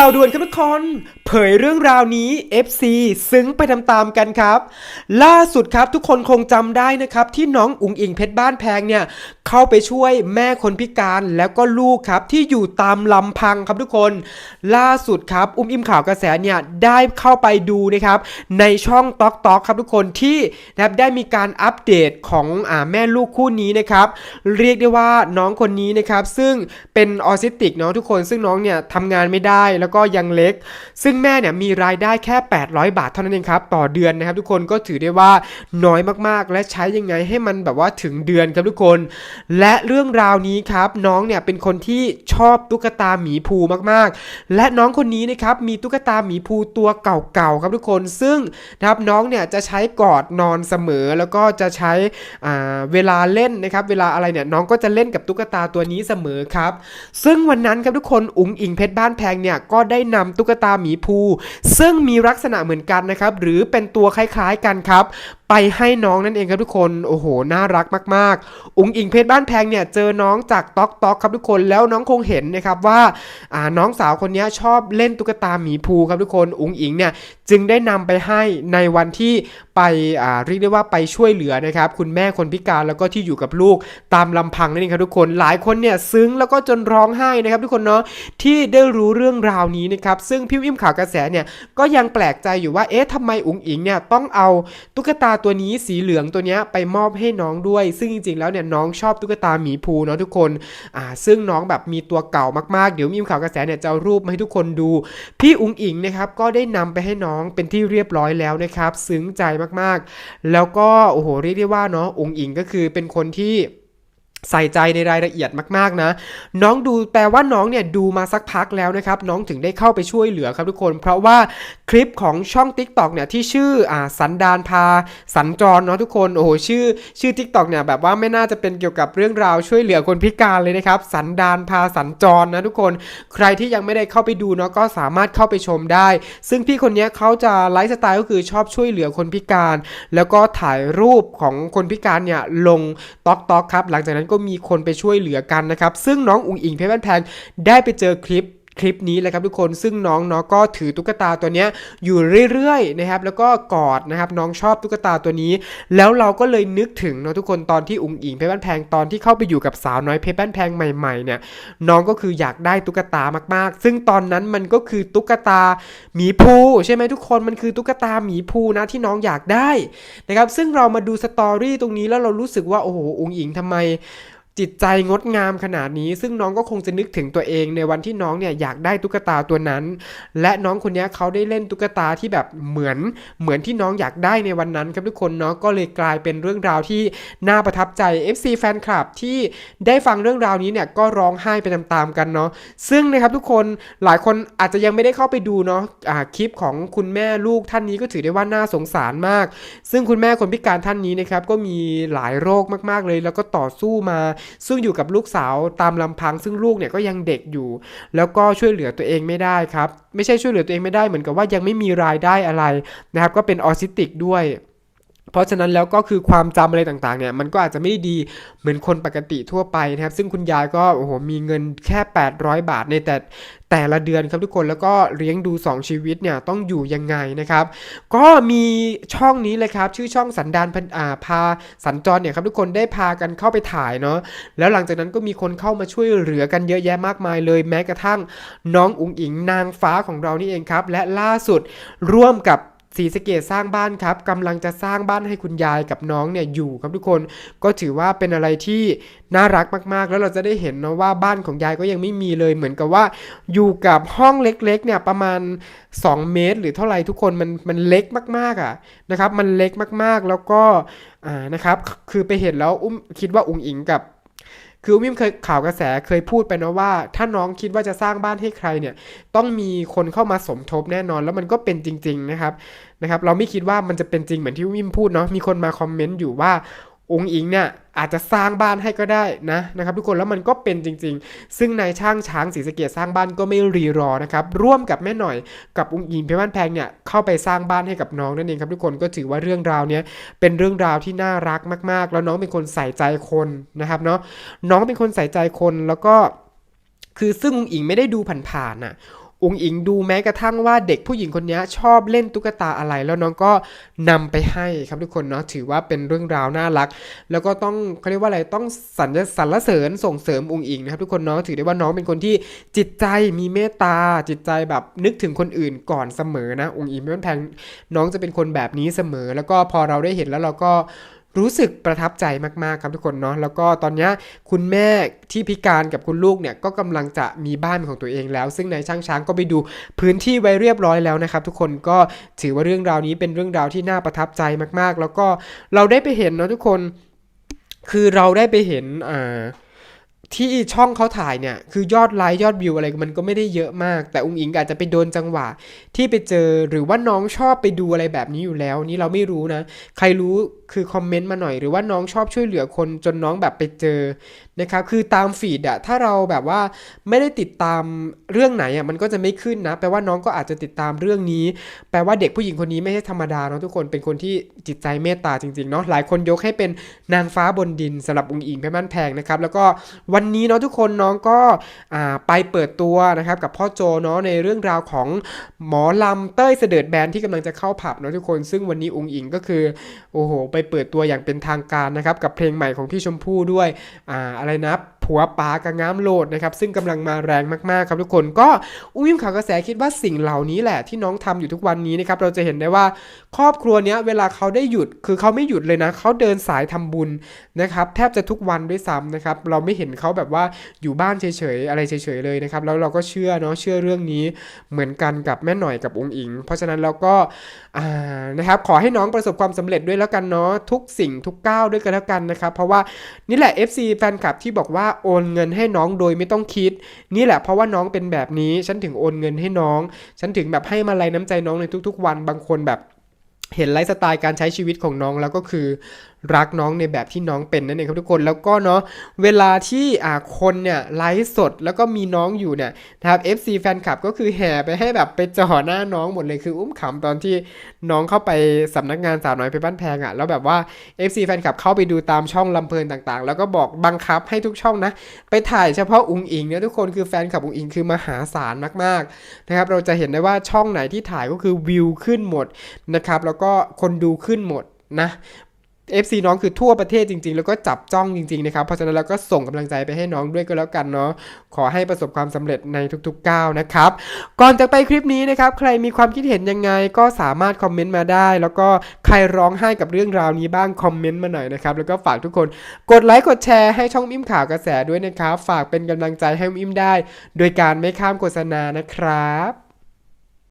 ข่าวด่วนครับทุกคนเผยเรื่องราวนี้ FC ซึ้งไปตามๆกันครับ ล่าสุดครับทุกคนคงจำได้นะครับ ที่น้องอุ๋งอิงเพชรบ้านแพงเนี่ย เข้าไปช่วยแม่คนพิการแล้วก็ลูกครับ ที่อยู่ตามลำพังครับทุกคน ล่าสุดครับ อุ้มอิมข่าวกระแสเนี่ยได้เข้าไปดูนะครับในช่องต๊อกต๊อกครับทุกคนที่นะครับได้มีการอัปเดตของอาแม่ลูกคู่นี้นะครับ เรียกได้ว่าน้องคนนี้นะครับซึ่งเป็นออทิสติกเนาะทุกคนซึ่งน้องเนี่ยทำงานไม่ได้แล้วก็ยังเล็ก ซึ่งแม่เนี่ยมีรายได้แค่ 800 บาทเท่านั้นเองครับต่อเดือนนะครับทุกคนก็ถือได้ว่าน้อยมากๆ และใช้ยังไงให้มันแบบว่าถึงเดือนครับทุกคน และเรื่องราวนี้ครับน้องเนี่ยเป็นคนที่ชอบตุ๊กตาหมีภูมากๆ และน้องคนนี้นะครับมีตุ๊กตาหมีภูตัวเก่าๆครับทุกคน ซึ่งนะครับน้องเนี่ยจะใช้กอดนอนเสมอแล้วก็จะใช้เวลาเล่นนะครับเวลาอะไรเนี่ยน้องก็จะเล่นกับตุ๊กตาตัวนี้เสมอครับ ซึ่งวันนั้นครับทุกคนอุ๋งอิงเพชรบ้านแพงเนี่ยก็ได้นำตุ๊กตาหมีภูซึ่งมีลักษณะเหมือนกันนะครับ หรือเป็นตัวคล้ายๆกันครับ ไปให้น้องนั่นเองครับทุกคน โอ้โห น่ารักมากๆอุ๋งอิงเพชรบ้านแพงเนี่ย เจอน้องจากต๊อกต๊อกครับทุกคน แล้วน้องคงเห็นนะครับว่าาน้องสาวคนนี้ชอบเล่นตุ๊กตาหมีภูครับทุกคนอุ๋งอิงเนี่ยจึงได้นำไปให้ในวันที่ไปเรียกได้ว่าไปช่วยเหลือนะครับคุณแม่คนพิการแล้วก็ที่อยู่กับลูกตามลำพังนั่นเองครับทุกคนหลายคนเนี่ยซึ้งแล้วก็จนร้องไห้นะครับทุกคนเนาะที่ได้รู้เรื่องราวนี้นะครับซึ่งพี่อิ่มขากระแสเนี่ยก็ยังแปลกใจอยู่ว่าเอ๊ะทำไมอุ๋งอิงเนี่ยต้องเอาตุ๊กตาตัวนี้สีเหลืองตัวนี้ไปมอบให้น้องด้วย ซึ่งจริงๆแล้วเนี่ยน้องชอบตุ๊กตาหมีภูเนาะทุกคนอ่าซึ่งน้องแบบมีตัวเก่ามากๆ เดี๋ยวมีข่าวกระแสเนี่ยจะรูปมาให้ทุกคนดู พี่อุ๋งอิงนะครับก็ได้นำไปให้น้องเป็นที่เรียบร้อยแล้วนะครับ ซึ้งใจมากๆ แล้วก็โอ้โหเรียกได้ว่าเนาะอุ๋งอิงก็คือเป็นคนที่ ใส่ใจในรายละเอียดมากๆนะ น้องดูแปลว่าน้องเนี่ยดูมาสักพักแล้วนะครับ น้องถึงได้เข้าไปช่วยเหลือครับทุกคน เพราะว่าคลิปของช่อง TikTok เนี่ยที่ชื่ออ่าสันดานพา สัญจรเนาะทุกคนโอ้โหชื่อชื่อ TikTok เนี่ยแบบว่าไม่น่าจะเป็นเกี่ยวกับเรื่องราวช่วยเหลือคนพิการเลยนะครับ สันดานพาสัญจรนะทุกคน ใครที่ยังไม่ได้เข้าไปดูเนาะก็สามารถเข้าไปชมได้ ซึ่งพี่คนนี้เขาจะไลฟ์สไตล์ก็คือชอบช่วยเหลือคนพิการ แล้วก็ถ่ายรูปของคนพิการเนี่ยลงต๊อกต๊อกครับหลังจากนั้นก็มีคนไปช่วยเหลือกันนะครับ ซึ่งน้องอุ๋งอิงเพชรบ้านแพงได้ไปเจอคลิป คลิปนี้เลยครับทุกคนซึ่งน้องเนาะก็ถือตุ๊กตาตัวเนี้ยอยู่เรื่อยๆนะครับแล้วก็กอดนะครับน้องชอบตุ๊กตาตัวนี้ แล้วเราก็เลยนึกถึงเนาะทุกคนตอนที่อุ๋งอิงเพชรบ้านแพงตอนที่เข้าไปอยู่กับสาวน้อยเพชรบ้านแพงใหม่ๆเนี่ยน้องก็คืออยากได้ตุ๊กตามากๆ ซึ่งตอนนั้นมันก็คือตุ๊กตาหมีภูใช่ไหมทุกคนมันคือตุ๊กตาหมีภูนะที่น้องอยากได้นะครับซึ่งเรามาดูสตอรี่ตรงนี้แล้วเรารู้สึกว่าโอ้โหอุ๋งอิงทำไม จิตใจงดงามขนาดนี้ ซึ่งน้องก็คงจะนึกถึงตัวเองในวันที่น้องเนี่ยอยากได้ตุ๊กตาตัวนั้น และน้องคนนี้เขาได้เล่นตุ๊กตาที่แบบเหมือนเหมือนที่น้องอยากได้ในวันนั้นครับทุกคนเนาะก็เลยกลายเป็นเรื่องราวที่น่าประทับใจ FC แฟนคลับที่ได้ฟังเรื่องราวนี้เนี่ยก็ร้องไห้ไปตามๆกันเนาะซึ่งนะครับทุกคนหลายคนอาจจะยังไม่ได้เข้าไปดูเนาะอ่าคลิปของคุณแม่ลูกท่านนี้ก็ถือได้ว่าน่าสงสารมาก ซึ่งคุณแม่คนพิการท่านนี้นะครับก็มีหลายโรคมากๆเลย แล้วก็ต่อสู้มาซึ่งอยู่กับลูกสาวตามลำพัง ซึ่งลูกเนี่ยก็ยังเด็กอยู่ แล้วก็ช่วยเหลือตัวเองไม่ได้ครับ ไม่ใช่ช่วยเหลือตัวเองไม่ได้เหมือนกับว่ายังไม่มีรายได้อะไรนะครับ ก็เป็นออทิสติกด้วย เพราะฉะนั้นแล้วก็คือความจำอะไรต่างๆเนี่ยมันก็อาจจะไม่ได้ดีเหมือนคนปกติทั่วไปนะครับ ซึ่งคุณยายก็โอ้โหมีเงินแค่ 800 บาทในแต่แต่ละเดือนครับทุกคนแล้วก็เลี้ยงดู 2 ชีวิตเนี่ยต้องอยู่ยังไงนะครับ ก็มีช่องนี้เลยครับชื่อช่องสันดานพาพาสัญจรเนี่ยครับทุกคนได้พากันเข้าไปถ่ายเนาะแล้วหลังจากนั้นก็มีคนเข้ามาช่วยเหลือกันเยอะแยะมากมายเลยแม้กระทั่งน้องอุ๋งอิงนางฟ้าของเรานี่เองครับและล่าสุดร่วมกับ ศรีสเกดสร้างบ้านครับกำลังจะสร้างบ้านให้คุณยายกับน้องเนี่ยอยู่ครับทุกคนก็ถือว่าเป็นอะไรที่น่ารักมากๆ แล้วเราจะได้เห็นเนาะว่าบ้านของยายก็ยังไม่มีเลย เหมือนกับว่าอยู่กับห้องเล็กๆเนี่ยประมาณ 2 เมตร หรือเท่าไหร่ทุกคนมันมันเล็กมากๆอะนะครับมันเล็กมากๆแล้วก็อ่านะครับคือไปเห็นแล้วอุ้มคิดว่าอุ๋งอิงกับ คือวิมเคยข่าวกระแสเคยพูดไปนะว่า ถ้าน้องคิดว่าจะสร้างบ้านให้ใครเนี่ย ต้องมีคนเข้ามาสมทบแน่นอน แล้วมันก็เป็นจริง ๆ นะครับนะครับ เราไม่คิดว่ามันจะเป็นจริงเหมือนที่วิมพูดเนาะมีคนมาคอมเมนต์อยู่ว่าองค์อิงเนี่ย อาจจะสร้างบ้านให้ก็ได้นะนะครับทุกคนแล้วมันก็เป็นจริง ๆ ซึ่งนายช่างช้างศรีสะเกดสร้างบ้านก็ไม่รีรอนะครับร่วมกับแม่หน่อยกับองค์อิงเพชรบ้านแพงเนี่ยเข้าไปสร้างบ้านให้กับน้องนั่นเองครับทุกคนก็ถือว่าเรื่องราวเนี้ยเป็นเรื่องราวที่น่ารักมาก ๆ แล้วน้องเป็นคนใส่ใจคนนะครับเนาะน้องเป็นคนใส่ใจคนแล้วก็คือซึ่งองค์อิงไม่ได้ดูผ่านๆน่ะ อุงอิงดูแม้กระทั่งว่าเด็กผู้หญิงคนนี้ชอบเล่นตุ๊กตาอะไร แล้วน้องก็นำไปให้ครับทุกคนเนาะถือว่าเป็นเรื่องราวน่ารัก แล้วก็ต้องเขาเรียกว่าอะไรต้องสรรสรรเสริญส่งเสริมอุงอิงนะครับทุกคนเนาะถือได้ว่าน้องเป็นคนที่จิตใจมีเมตตาจิตใจแบบนึกถึงคนอื่นก่อนเสมอนะอุงอิงไม่ต้องแพงน้องจะเป็นคนแบบนี้เสมอ แล้วก็พอเราได้เห็นแล้วเราก็ รู้สึกประทับใจมากๆครับทุกคนเนาะแล้วก็ตอนนี้คุณแม่ที่พิการกับคุณลูกเนี่ยก็กำลังจะมีบ้านเป็นของตัวเองแล้ว ซึ่งนายช่างช้างก็ไปดูพื้นที่ไว้เรียบร้อยแล้วนะครับ ทุกคนก็ถือว่าเรื่องราวนี้เป็นเรื่องราวที่น่าประทับใจมากๆ แล้วก็เราได้ไปเห็นเนาะทุกคน คือเราได้ไปเห็นอ่าที่ช่องเขาถ่ายเนี่ย คือยอดไลค์ยอดวิวอะไรมันก็ไม่ได้เยอะมาก แต่องค์อิงอาจจะไปโดนจังหวะที่ไปเจอหรือว่าน้องชอบไปดูอะไรแบบนี้อยู่แล้ว นี่เราไม่รู้นะ ใครรู้ คือคอมเมนต์มาหน่อยหรือว่าน้องชอบช่วยเหลือคนจนน้องแบบไปเจอนะครับคือตามฟีดอะถ้าเราแบบว่าไม่ได้ติดตามเรื่องไหนอะมันก็จะไม่ขึ้นนะ แปลว่าน้องก็อาจจะติดตามเรื่องนี้ แปลว่าเด็กผู้หญิงคนนี้ไม่ใช่ธรรมดาเนาะทุกคนเป็นคนที่จิตใจเมตตาจริงๆเนาะหลายคนยกให้เป็นนางฟ้าบนดินสำหรับองค์อิงเพชรบ้านแพงนะครับแล้วก็วันนี้เนาะทุกคนน้องก็ไปเปิดตัวนะครับกับพ่อโจเนาะในเรื่องราวของหมอลำเต้ยเสด็จแบนที่กำลังจะเข้าผับเนาะทุกคน ซึ่งวันนี้องค์อิงก็คือโอ้โหไปเปิดตัวอย่างเป็นทางการนะครับกับเพลงใหม่ของพี่ชมพู่ด้วยอ่าอะไรนะ ผัวป๋ากระง้ามโลดนะครับซึ่งกำลังมาแรงมากๆครับทุกคนก็อุ้ยข่าวกระแสคิดว่าสิ่งเหล่านี้แหละที่น้องทำอยู่ทุกวันนี้นะครับเราจะเห็นได้ว่าครอบครัวเนี้ยเวลาเขาได้หยุดคือเขาไม่หยุดเลยนะเขาเดินสายทำบุญนะครับแทบจะทุกวันด้วยซ้ำนะครับเราไม่เห็นเขาแบบว่าอยู่บ้านเฉยๆอะไรเฉยๆเลยนะครับแล้วเราก็เชื่อเนาะเชื่อเรื่องนี้เหมือนกันกับแม่หน่อยกับองค์อิง เพราะฉะนั้นเราก็นะครับขอให้น้องประสบความสำเร็จด้วยแล้วกันเนาะทุกสิ่งทุกก้าวด้วยกันแล้วกันนะครับเพราะว่านี่แหละ FC แฟนคลับที่บอกว่าโอนเงินให้น้องโดยไม่ต้องคิด นี่แหละเพราะว่าน้องเป็นแบบนี้ ฉันถึงโอนเงินให้น้อง ฉันถึงแบบให้มาลัยน้ำใจน้องในทุก ๆ วันบางคนแบบ เห็นไลฟ์สไตล์การใช้ชีวิตของน้องแล้วก็คือรักน้องในแบบที่น้องเป็นนั่นเองครับทุกคนแล้วก็เนาะเวลาที่อ่าคนเนี่ยไลฟ์สดแล้วก็มีน้องอยู่เนี่ยนะครับ FC แฟนคลับก็คือแห่ไปให้แบบไปจ่อหน้าน้องหมดเลยคืออุ้มขำตอนที่น้องเข้าไปสำนักงานสาวน้อยเพชรบ้านแพงอะ่ะแล้วแบบว่า FC แฟนคลับเข้าไปดูตามช่องลำเพลินต่างๆ แล้วก็บอกบังคับให้ทุกช่องนะ ไปถ่ายเฉพาะอุงอิงเนี่ยทุกคนคือแฟนคลับอุงอิงคือมหาศาลมากๆนะครับเราจะเห็นได้ว่าช่องไหนที่ถ่ายก็คือวิวขึ้นหมดนะครับแล้วก็คนดูขึ้นหมดนะ FC น้องคือทั่วประเทศจริง ๆ แล้วก็จับจ้องจริง ๆ นะครับ เพราะฉะนั้นเราก็ส่งกำลังใจไปให้น้องด้วยก็แล้วกันเนาะขอให้ประสบความสำเร็จในทุกๆก้าวนะครับ ก่อนจะไปคลิปนี้นะครับ ใครมีความคิดเห็นยังไงก็สามารถคอมเมนต์มาได้ แล้วก็ใครร้องไห้กับเรื่องราวนี้บ้างคอมเมนต์มาหน่อยนะครับ แล้วก็ฝากทุกคนกดไลค์กดแชร์ให้ช่องอิมข่าวกระแสด้วยนะครับ ฝากเป็นกำลังใจให้อิมได้ โดยการไม่ข้ามโฆษณานะครับ